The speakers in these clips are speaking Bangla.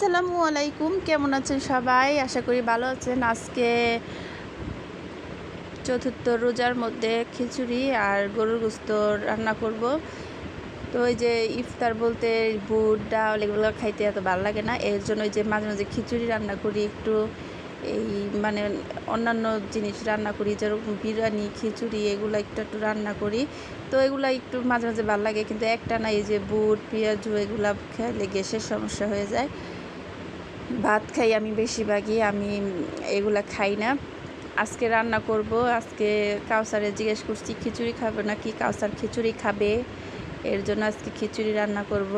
আসসালামু আলাইকুম, কেমন আছেন সবাই? আশা করি ভালো আছেন। আজকে চতুর্থ রোজার মধ্যে খিচুড়ি আর গরুর গোস্ত রান্না করব। তো ওই যে ইফতার বলতে বুট, ডাল, এগুলো খাইতে এত ভালো লাগে না। এর জন্য ওই যে মাঝে মাঝে খিচুড়ি রান্না করি, একটু এই মানে অন্যান্য জিনিস রান্না করি, যেরকম বিরিয়ানি, খিচুড়ি, এগুলো একটু একটু রান্না করি। তো এগুলো একটু মাঝে মাঝে ভালো লাগে, কিন্তু একটা না এই যে বুট, পেঁয়াজু, এগুলা খেলে গ্যাসের সমস্যা হয়ে যায়। ভাত খাই আমি বেশিরভাগই, আমি এগুলা খাই না। আজকে রান্না করব, আজকে কাউসারে জিজ্ঞেস করছি, খিচুড়ি খাবে নাকি কাউসার খিচুড়ি খাবে? এর জন্য আজকে খিচুড়ি রান্না করব।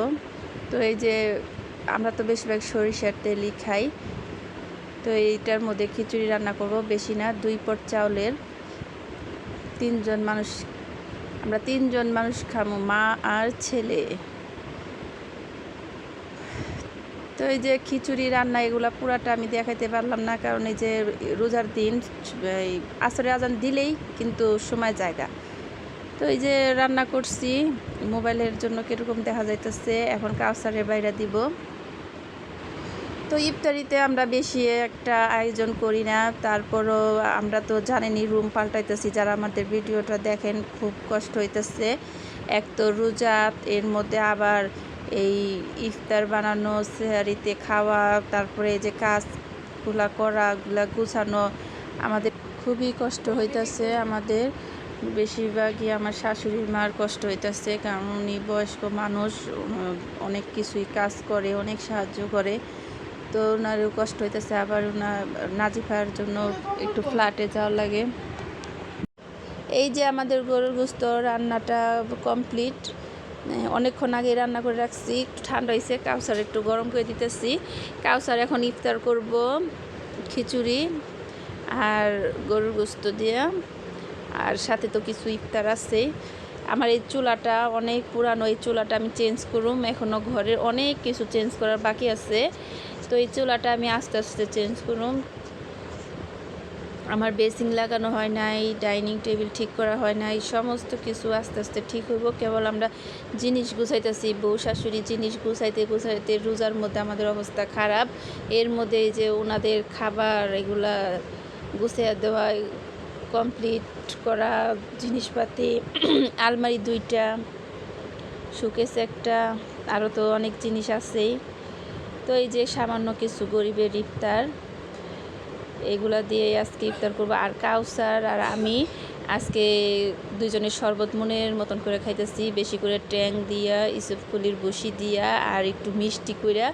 তো এই যে আমরা তো বেশিরভাগ সরিষার তেলই খাই, তো এইটার মধ্যে খিচুড়ি রান্না করব, বেশি না, দুই পট চাউলের। তিনজন মানুষ, আমরা তিনজন মানুষ খামো, মা আর ছেলে। তো এই যে খিচুড়ি, রান্না এগুলা পুরাটা আমি দেখাইতে পারলাম না, কারণ এই যে রোজার দিন, এই আসরে আজান দিলেই কিন্তু সময় জায়গা। তো এই যে রান্না করছি, মোবাইলের জন্য কীরকম দেখা যাইতেছে, এখন কাউসারের বাইরে দিব। তো ইফতারিতে আমরা বেশি একটা আয়োজন করি না, তারপরও আমরা তো জানেনই রুম পাল্টাইতেছি, যারা আমাদের ভিডিওটা দেখেন, খুব কষ্ট হইতেছে। এক তো রোজা, এর মধ্যে আবার এই ইফতার বানানো, সেহারিতে খাওয়া, তারপরে যে কাজগুলা করা, গুলা গুছানো, আমাদের খুবই কষ্ট হইতেছে। আমাদের বেশিরভাগই আমার শাশুড়ি মার কষ্ট হইতেছে, কারণ উনি বয়স্ক মানুষ অনেক কিছুই কাজ করে, অনেক সাহায্য করে। তো ওনারও কষ্ট হইতেছে, আবার ওনার নাজিফার জন্য একটু ফ্ল্যাটে যাওয়া লাগে। এই যে আমাদের গরুর গোস্ত রান্নাটা কমপ্লিট অনেকক্ষণ আগে রান্না করে রাখছি, একটু ঠান্ডা হয়েছে কাউসার একটু গরম করে দিতেছি। কাউসার এখন ইফতার করব খিচুড়ি আর গরুর গোস্ত দিয়ে, আর সাথে তো কিছু ইফতার আছে। আমার এই চুলাটা, অনেক পুরানো এই চুলাটা আমি চেঞ্জ করুম এখনও ঘরের অনেক কিছু চেঞ্জ করার বাকি আছে। তো এই চুলাটা আমি আস্তে আস্তে চেঞ্জ করুম। আমার বেসিং লাগানো হয় নাই, ডাইনিং টেবিল ঠিক করা হয় নাই, সমস্ত কিছু আস্তে আস্তে ঠিক হইব। কেবল আমরা জিনিস গুছাইতেছি, বউ শাশুড়ি জিনিস গুছাইতে গুছাইতে রোজার মধ্যে আমাদের অবস্থা খারাপ। এর মধ্যে যে ওনাদের খাবার এগুলা গুছিয়ে দেওয়া কমপ্লিট করা জিনিসপাতি, আলমারি দুইটা শোকেস একটা আরও তো অনেক জিনিস আছেই। তো এই যে সামান্য কিছু গরিবের ইফতার এগুলা দিয়ে আজকে ইফতার করব। আর কাউসার আর আমি আজকে দুজনের শরবত মনের মতন করে খাইতেছি। বেশি করে ট্যাং দিয়া ইসুফকুলির বসি দিয়া আর একটু মিষ্টি কইরা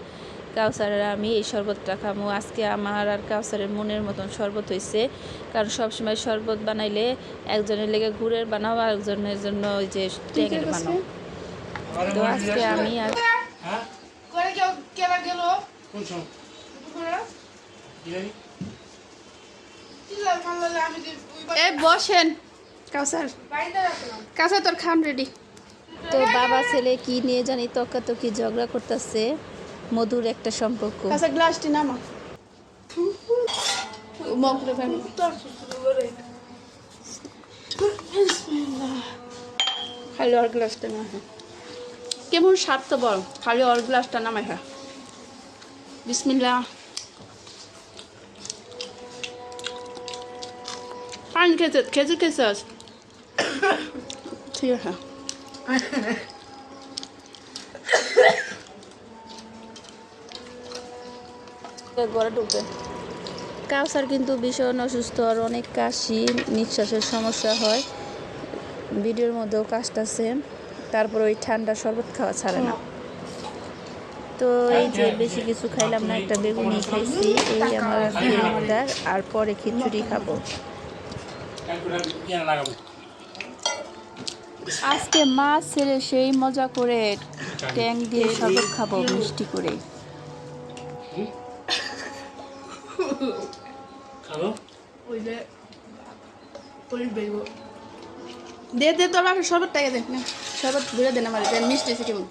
কাউসার আর আমি এই শরবতটা খামো। আজকে আমার আর কাউসারের মনের মতন শরবত হয়েছে কারণ সবসময় শরবত বানাইলে একজনের লেগে গুড়ের বানাও আর একজনের জন্য ওই যে ট্যাঙের বানাও। তো আজকে আমি আর হ্যাঁ? করে কেউ কেনা গেল? কোন সময় দুপুরে কি জানি চিল্লার মাল্লালে আমি যে ওই বাড়ি- এই বসেন। কাউসার তোর খান রেডি তো বাবা ছেলে কি নিয়ে জানি ঝগড়া করতেছে মধুর একটা সম্পর্ক। কাঁচা গ্লাসটি নামা। খালি ওর গ্লাসটা কেমন স্বার্থ বল খালি ওর গ্লাসটা নামাই হ্যাঁ। বিসমিল্লা পানি খেতে খেতে খেতে আস ঠিক আছে ঘরে ঢুকে কাউসার কিন্তু ভীষণ অসুস্থ আর অনেক কাশি, নিঃশ্বাসের সমস্যা হয়। ভিডিওর মধ্যেও কাশতেছে তারপর ওই ঠান্ডা শরবত খাওয়া ছাড়ে না। তো এই যে বেশি কিছু খাইলাম না, একটা বেগুনি খাইছি এই আমার আর পরে খিচুড়ি খাব। আজকে মাছ ছেলে সেই মজা করে ট্যাং দিয়ে শরবত খাব মিষ্টি করে। দে দে তোর বাপের শরবত টাকা দে না। শরবত ঘুরে দে না আমার মিষ্টি আছে কেমন।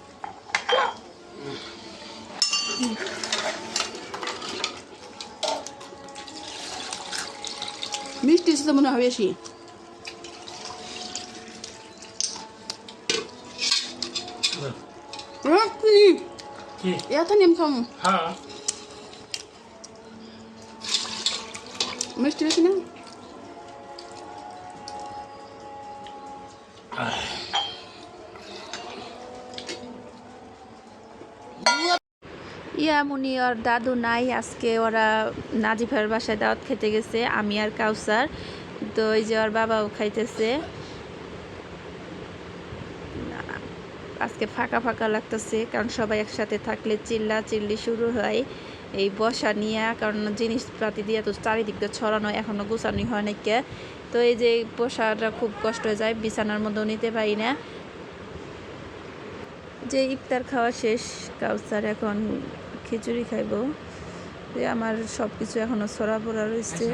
মিষ্টি তো মনে হয় বেশি। নিম খাম। হ্যাঁ। মিষ্টি বেশি না? ইয়ামুনি ওর দাদু নাই, আজকে ওরা নাজিফার বাসায় দাওয়াত খেতে গেছে, আমি আর কাউসার। তো ওই যে ওর বাবাও খাইতেছে। আজকে ফাঁকা ফাঁকা লাগতেছে, কারণ সবাই একসাথে থাকলে চিল্লা চিল্লি শুরু হয়। এই বসা নিয়ে, কারণ জিনিসপাতি দিয়ে তো চারিদিক দিয়ে ছড়ানো এখনও গোছানো হয় নাকি তো এই যে বসাটা খুব কষ্ট হয়ে যায়, বিছানার মধ্যেও নিতে পারি না। যে ইফতার খাওয়া শেষ, কাউসার এখন খিচুড়ি খাইব। যে আমার সব কিছু এখনও ছড়া পড়া রয়েছে।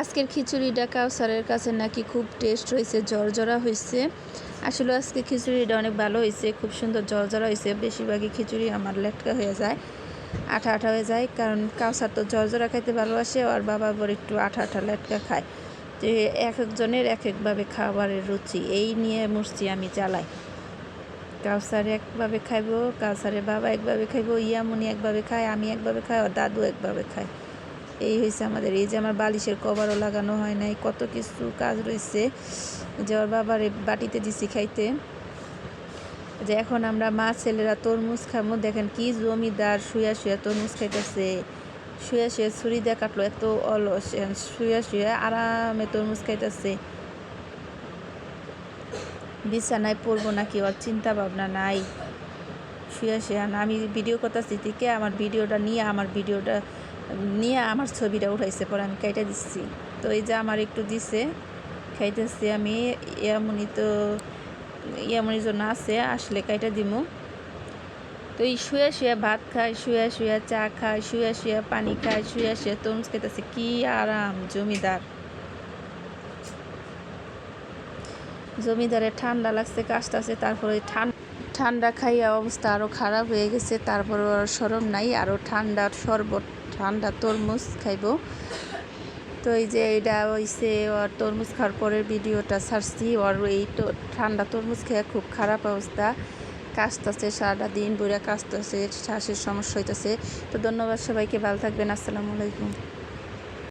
আজকের খিচুড়িটা কাউসারের কাছে নাকি খুব টেস্ট হয়েছে জর্জরা হয়েছে আসলে আজকে খিচুড়িটা অনেক ভালো হয়েছে খুব সুন্দর জর্জরা হয়েছে বেশিরভাগই খিচুড়ি আমার লেটকা হয়ে যায়, আঠা আঠা হয়ে যায়। কারণ কাউসার তো জর্জরা খাইতে ভালোবাসে, আর বাবা আবার একটু আঠা আঠা লেটকা খায়। যে এক একজনের এক একভাবে খাবারের রুচি, এই নিয়ে মুরছি আমি চালাই। কাউসার একভাবে খাইবো, কাউসারের বাবা একভাবে খাইবো, ইয়ামুনি একভাবে খায়, আমি একভাবে খাই, আর দাদু একভাবে খায়। এই হয়েছে আমাদের, এই যে আমার বালিশের কভারও লাগানো হয় নাই, কত কিছু কাজ রয়েছে যে ওর বাবার বাটিতে দিছি খাইতে। যে এখন আমরা মা ছেলেরা তরমুজ খামো, দেখেন কি জমিদার শুয়া শুয়া তরমুজ খাইতেছে। শুয়ে শুয়ে ছুরি দিয়ে কাটলো, এত অলস, শুয়ে শুয়ে আরামে তরমুজ খাইতেছে। বিছানায় পড়ব নাকি? ওর চিন্তা ভাবনা নাই। শুয়ে শুয়ে আর আমি ভিডিও করতেছি থেকে আমার ভিডিওটা নিয়ে, আমার ভিডিওটা নিয়ে আমার ছবিটা উঠাইছে। পরে আমি কেটে দিচ্ছি। তো এই যে আমার একটু দিছে, খাইতেছি আমি। ইয়ামনি তো, ইয়ামনির জন্য আছে, আসলে কাইটা দিমু। তো এই শুয়ে শুয়ে ভাত খায় শুয়ে শুয়ে চা খায় শুয়ে শুয়ে পানি খায় শুয়ে শুয়ে তরমুজ খাইতেছে। কি আরাম, জমিদার। জমিদারে ঠান্ডা লাগছে, কাশতেছে, তারপরে ঠান্ডা ঠান্ডা খাইয়া অবস্থা আরও খারাপ হয়ে গেছে তারপর সরম নাই আরও ঠান্ডা শরবত, ঠান্ডা তরমুজ খাইব। তো এই যে এটা হইছে ওর তরমুজ খাওয়ার পরের ভিডিওটা ছাড়ছি ওর এই তো ঠান্ডা তরমুজ খেয়ে খুব খারাপ অবস্থা। কাশতেছে সারাটা দিন বইরা কাশতেছে, শ্বাসের সমস্যা হইতেছে। তো ধন্যবাদ সবাইকে, ভালো থাকবেন, আসসালামু আলাইকুম।